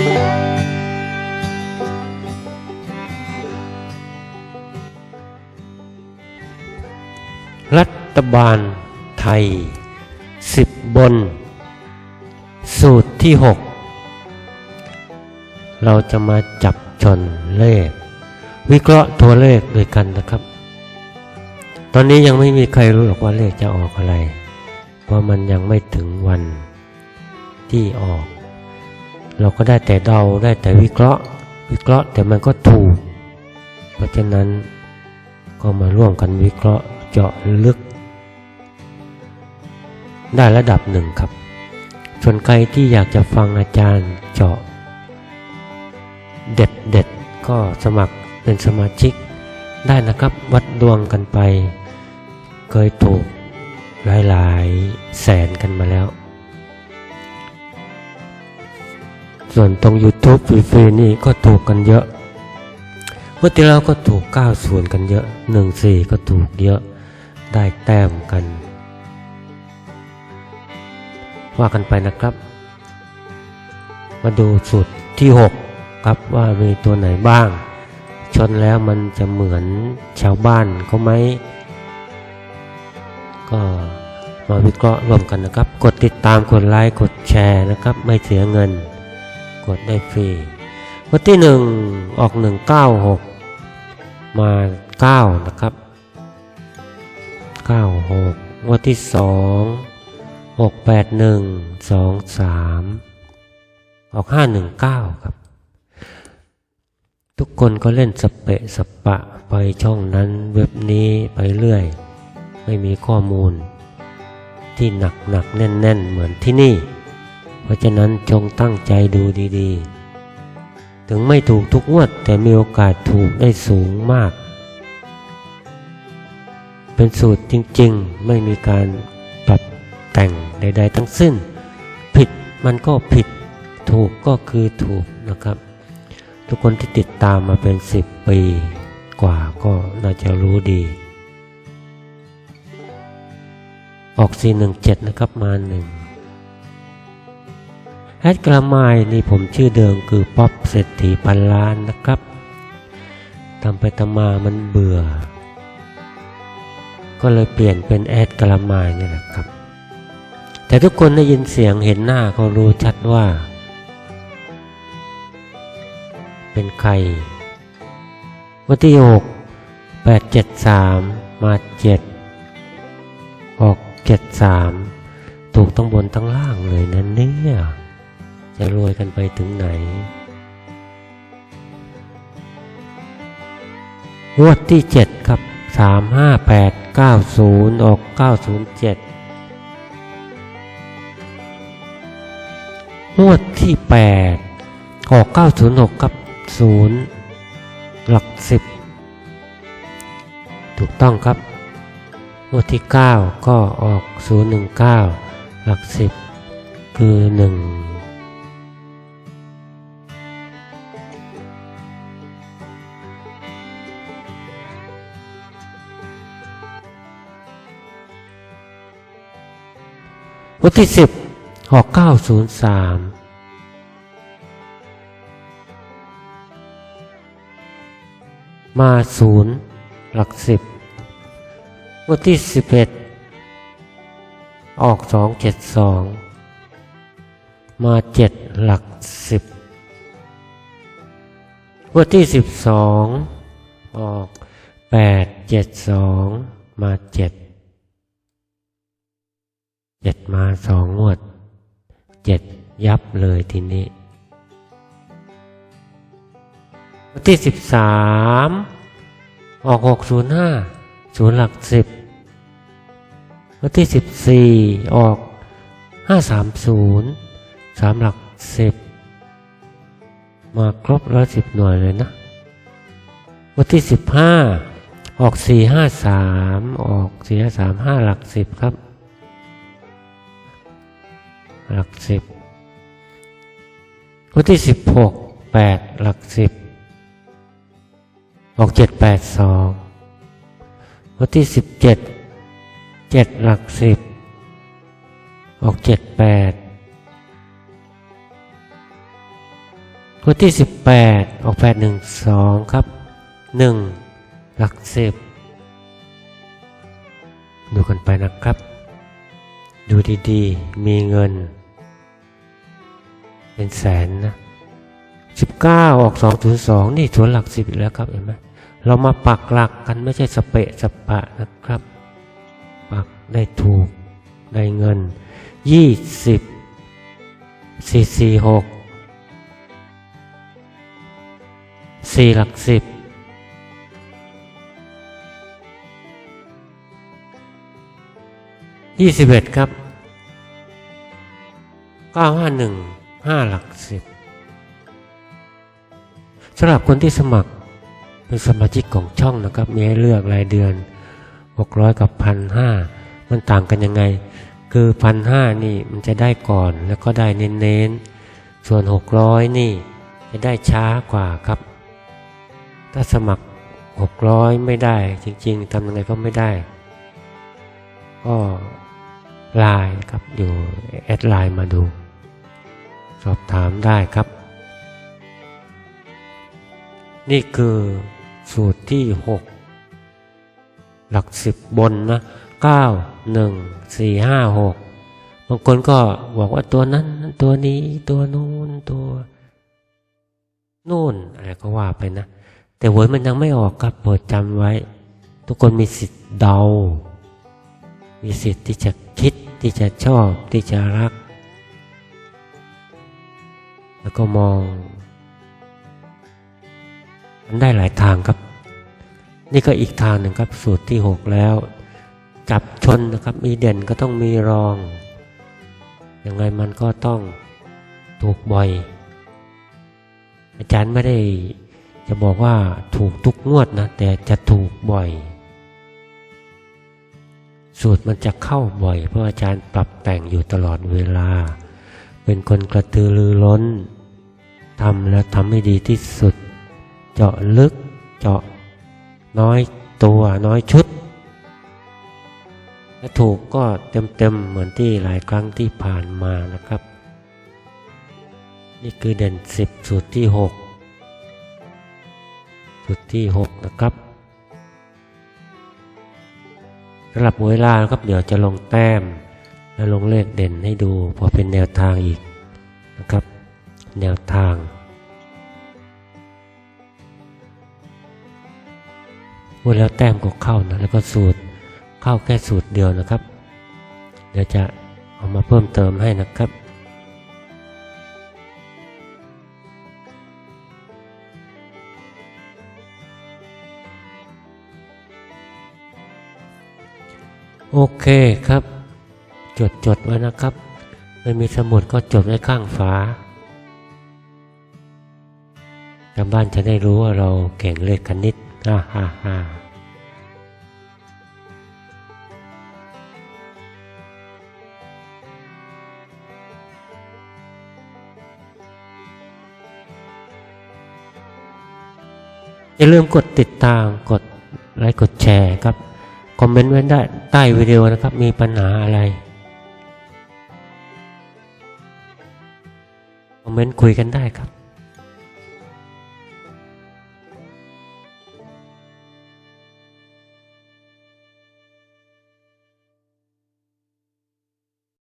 รัฐบาลไทยสิบบน สูตรที่หกเราจะมาจับชนเลข วิเคราะห์ตัวเลขด้วยกันนะครับ ตอนนี้ยังไม่มีใครรู้หรอกว่าเลขจะออกอะไร เพราะมันยังไม่ถึงวันที่ออก เราก็ได้แต่เดาได้แต่วิเคราะห์ วิเคราะห์แต่มันก็ถูก เพราะฉะนั้นก็มาร่วมกันวิเคราะห์เจาะลึก ได้ระดับหนึ่งครับส่วนใครที่อยากจะฟังอาจารย์เจาะ เด็ดเด็ดก็สมัครเป็นสมาชิกได้นะครับวัดดวงกันไป เคยถูกหลายๆ แสนกันมาแล้ว ส่วนตรง YouTube ฟรีๆนี่ก็ถูกกันเยอะ เมื่อที่เราก็ถูก90กันเยอะ 14 ก็ถูกเยอะได้แต้มกัน ว่ากันไปนะครับ มาดูสูตรที่ 6 ครับว่ามีตัวไหนบ้าง ชนแล้วมันจะเหมือนชาวบ้านเขาไหมก็มาวิเคราะห์ร่วมกันนะครับ กดติดตาม กดไลค์ กดแชร์นะครับ ไม่เสียเงิน กดได้ฟรีวันที่หนึ่งออกหนึ่งเก้าหกมาเก้านะครับเก้าหกวันที่สองหกแปดหนึ่งสองสามออกห้าหนึ่งเก้าครับ ทุกคนก็เล่นสเปะสปะไปช่องนั้นเว็บนี้ไปเรื่อย ไม่มีข้อมูลที่หนักหนักแน่นแน่นๆเหมือนที่นี่ ราะฉะนั้นจงตั้งใจดูดีๆ ถึงไม่ถูกทุกงวด แต่มีโอกาสถูกได้สูงมาก เป็นสูตรจริงๆ ไม่มีการปรับแต่งใด ๆ ทั้งสิ้น ผิดมันก็ผิดถูกก็คือถูกนะครับ ทุกคนที่ติดตามมาเป็นสิบปีกว่าก็น่าจะรู้ดี ออก 417 นะครับมาหนึ่ง แอดกระมายนี่ผมชื่อเดิมคือป๊อปเศรษฐีพันล้านนะครับทำไปทำมามันเบื่อ ก็เลยเปลี่ยนเป็นแอดกระมายนี่แหละครับ แต่ทุกคนได้ยินเสียงเห็นหน้าก็รู้ชัดว่า เป็นใคร วันที่หกแปดเจ็ดสามมาเจ็ดออกเจ็ดสามถูกทั้งบนทั้งล่างเลยนะเนี่ย จะรวยกันไปถึงไหน งวดที่เจ็ดครับสามห้าแปดเก้าศูนย์ออกเก้าศูนย์เจ็ดงวดที่แปดออกเก้าศูนย์หกครับศูนย์หลักสิบถูกต้องครับงวดที่ 9 ก็ออก 019 หลัก 10 คือ 1 วันที่สิบออกเก้าศูนย์สามมาศูนย์หลักสิบวันที่สิบเอ็ดออกสองเจ็ดสองมาเจ็ดหลักสิบวันที่สิบสองออกแปดเจ็ดสองมาเจ็ด เจ็ดมาสองงวด เจ็ดยับเลยทีนี้ วันที่สิบสามออกหกศูนย์ห้าศูนย์หลักสิบวันที่สิบสี่ออกห้าสามศูนย์สามหลักสิบมาครบร้อยสิบหน่วยเลยนะ วันที่สิบห้าออกสี่ห้าสามออกสี่ห้าสามห้าหลักสิบครับ หลักสิบวันที่สิบหกแปดหลักสิบออกเจ็ดแปดสองวันที่สิบเจ็ดเจ็ดหลักสิบออกเจ็ดแปดวันที่สิบแปดออกแปดหนึ่งสองครับหนึ่งหลักสิบดูกันไปนะครับ ดูดีๆ มีเงิน เป็นแสนนะสิบเก้าออกสองศูนย์สองนี่สวนหลักสิบอีกแล้วครับเห็นไหมเรามาปักหลักกันไม่ใช่สเปะสปะนะครับ ปักได้ถูกได้เงินยี่สิบสี่สี่หกสี่หลักสิบยี่สิบเอ็ดครับเก้าห้าหนึ่ง ห้าหลักสิบสำหรับคนที่สมัครเป็นสมาชิกของช่องนะครับ มีให้เลือกรายเดือน 600 กับพันห้ามันต่างกันยังไง คือพันห้านี่มันจะได้ก่อนแล้วก็ได้เน้นๆ ส่วน 600 นี่จะได้ช้ากว่าครับ ถ้าสมัคร 600 ไม่ได้จริงๆทำยังไงก็ไม่ได้ ก็ไลน์ครับอยู่แอดไลน์มาดู สอบถามได้ครับ นี่คือสูตรที่ 6 หลักสิบบนนะเก้าหนึ่งสี่ห้าหกบางคนก็บอกว่าตัวนั้น ตัวนี้ตัวนู้นตัวนู่นอะไรก็ว่าไปนะ แต่หวยมันยังไม่ออกครับโปรดจำไว้ ทุกคนมีสิทธิ์เดา มีสิทธิ์ที่จะคิดที่จะชอบที่จะรัก แล้วก็มอง มันได้หลายทางครับ นี่ก็อีกทางหนึ่งครับสูตรที่หกแล้ว จับชนนะครับ มีเด่นก็ต้องมีรอง ยังไงมันก็ต้องถูกบ่อย อาจารย์ไม่ได้จะบอกว่าถูกทุกงวดนะ แต่จะถูกบ่อย สูตรมันจะเข้าบ่อย เพราะอาจารย์ปรับแต่งอยู่ตลอดเวลา เป็นคนกระตือรือร้นทำแล้วทำให้ดีที่สุด เจาะลึกเจาะน้อยตัวน้อยชุด และถูกก็เต็มๆเหมือนที่หลายครั้งที่ผ่านมานะครับ นี่คือเด่นสิบสูตรที่หกสูตรที่หกนะครับสำหรับเวลานะครับเดี๋ยวจะลงแต้ม และลงเลขเด่นให้ดูพอเป็นแนวทางอีกนะครับ แนวทางพูดแล้วแต้มก็เข้านะแล้วก็สูตรเข้าแค่สูตรเดียวนะครับ เดี๋ยวจะเอามาเพิ่มเติมให้นะครับโอเคครับ จดจดไว้นะครับ ไม่มีสมุดก็จดไว้ข้างฝาชาวบ้านจะได้รู้ว่าเราเก่งเลขคณิตฮ่าฮ่าฮ่าอย่าลืมกดติดตาม กดไลค์ กดแชร์ครับ คอมเมนต์ไว้ได้ใต้วิดีโอนะครับ มีปัญหาอะไร คอมเมนต์คุยกันได้ครับ